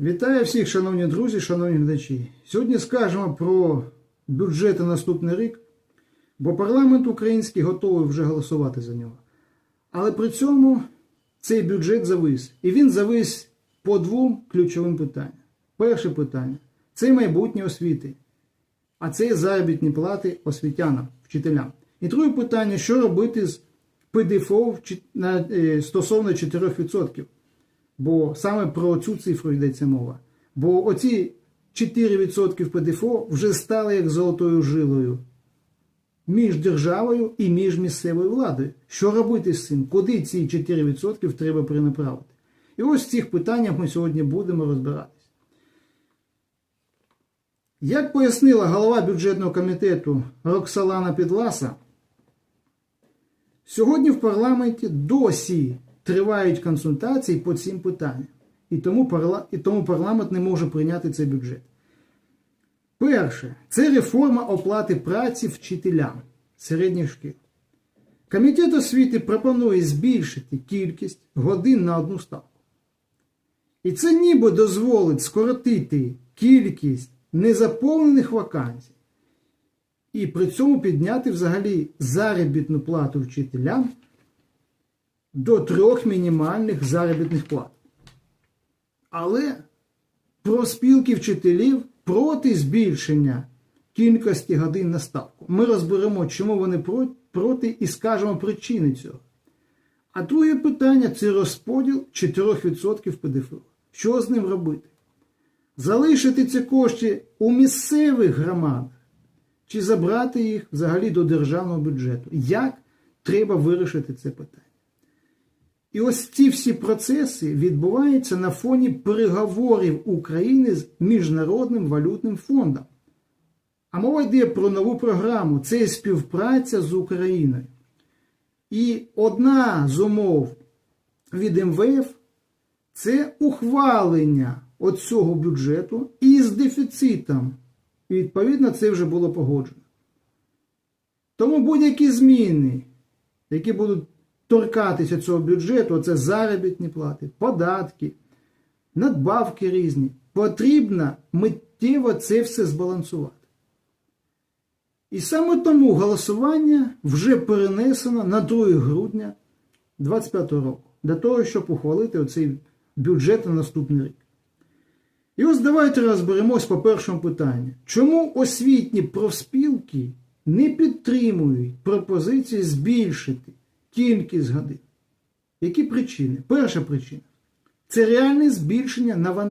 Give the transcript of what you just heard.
Вітаю всіх, шановні друзі, шановні глядачі. Сьогодні скажемо про бюджет на наступний рік, бо парламент український готовий вже голосувати за нього. Але при цьому цей бюджет завис. І він завис по двом ключовим питанням. Перше питання це майбутнє освіти, а це заробітні плати освітянам, вчителям. І друге питання, що робити з ПДФО е, стосовно 4%. Бо саме про цю цифру йдеться мова. Бо оці 4% ПДФО вже стали як золотою жилою між державою і між місцевою владою. Що робити з цим? Куди ці 4% треба перенаправити? І ось в цих питаннях ми сьогодні будемо розбиратись. Як пояснила голова бюджетного комітету Роксалана Підласа, Сьогодні в парламенті досі тривають консультації по цим питанням. І тому, парла... і тому парламент не може прийняти цей бюджет. Перше, це реформа оплати праці вчителям середніх шкіл. Комітет освіти пропонує збільшити кількість годин на одну ставку. І це ніби дозволить скоротити кількість незаповнених вакансій і при цьому підняти взагалі заробітну плату вчителям до трьох мінімальних заробітних плат. Але профспілки вчителів проти збільшення кількості годин на ставку. Ми розберемо, чому вони проти, і скажемо причини цього. А друге питання це розподіл 4% ПДФО. Що з ним робити? Залишити ці кошти у місцевих громадах чи забрати їх взагалі до державного бюджету. Як треба вирішити це питання? І ось ці всі процеси відбуваються на фоні переговорів України з Міжнародним валютним фондом. А мова йде про нову програму це співпраця з Україною. І одна з умов від МВФ це ухвалення оцього бюджету із дефіцитом. І відповідно це вже було погоджено. Тому будь-які зміни, які будуть торкатися цього бюджету, це заробітні плати, податки, надбавки різні, потрібно миттєво це все збалансувати. І саме тому голосування вже перенесено на 2 грудня 2025 року, для того, щоб ухвалити оцей бюджет на наступний рік. І ось давайте розберемось по першому питанню. Чому освітні профспілки не підтримують пропозиції збільшити кількість годин? Які причини? Перша причина це реальне збільшення навантаження.